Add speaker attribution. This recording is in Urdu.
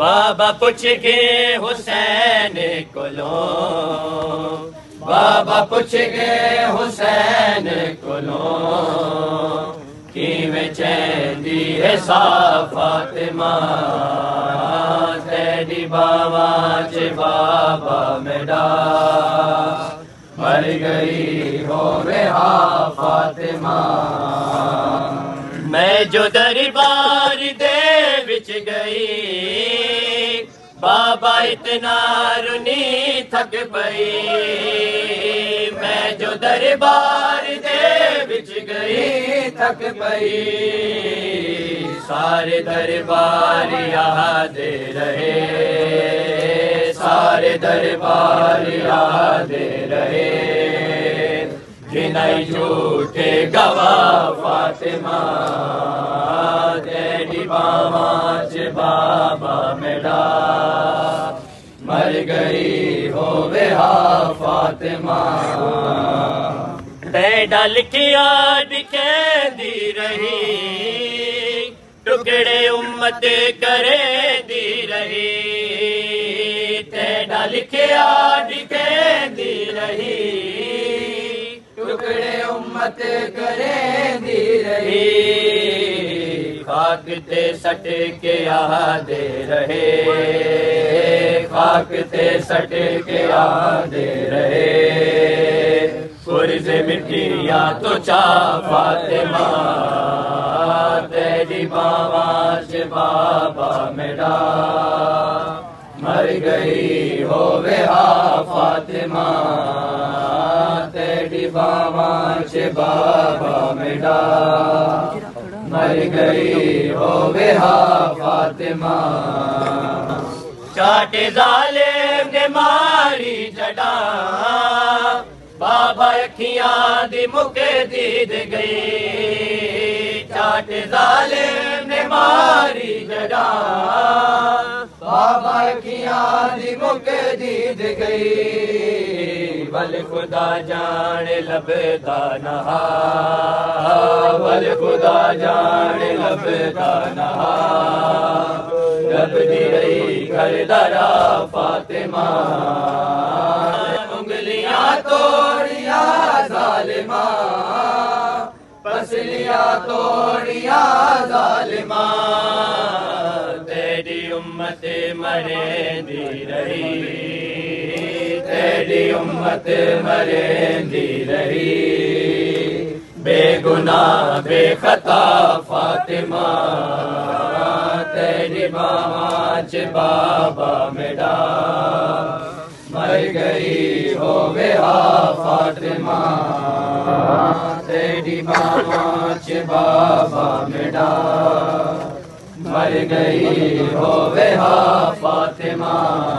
Speaker 1: بابا پوچھ گئے حسین کولوں بابا پوچھ گئے حسین کولوں کیویں چہندی ہے فاطمہ؟ تیری بابا چ بابا میرا مر گئی ہو رہا فاطمہ۔ میں جو دربار بابا اتنا رنی تھک پئی۔ میں جو دربار دے وچ گئی تھک پئی۔ سارے دربار یاد رہے۔ سارے دربار یاد رہے۔ جنائی جھوٹے گواہ فاطمہ تیری بابا مر گئی ہو ہا فاطمہ تے ڈل کے آڈ دی رہی ٹکڑے امت کرے دی رہی تے ڈل کے آڈ دی رہی ٹکڑے امت خاک تے سٹ کے آدے رہے۔ خاک تے سٹ کے آدے رہے۔ پرز مٹیا تو چا فاطمہ، تیری بابا سے بابا میرا۔ مر گئی ہو ہا فاطمہ، تیری بابا سے بابا میرا۔ مر گئی ہو ہا فاطمہ چاٹ ظالم نے ماری جڑا بابا اکھیاں دی مکے دید گئی چاٹ ظالم نے ماری جڑا بابا اکھیاں دی مکے دید گئی۔ بل خدا جان لبدا نہا۔ بل خدا جان لبدا نہا۔ رب دی رہی گھر درا فاطمہ۔ انگلیاں توڑیا ظالمہ پسلیاں توڑیا مرے دی رہی، تیری امت مرے دی رہی۔ بے گناہ، بے خطا، فاطمہ، تیری ماں چ بابا میرا مر گئی ہو ہا فاطمہ، تیری ماں چ بابا میرا مر گئی ہو ہا فاطمہ۔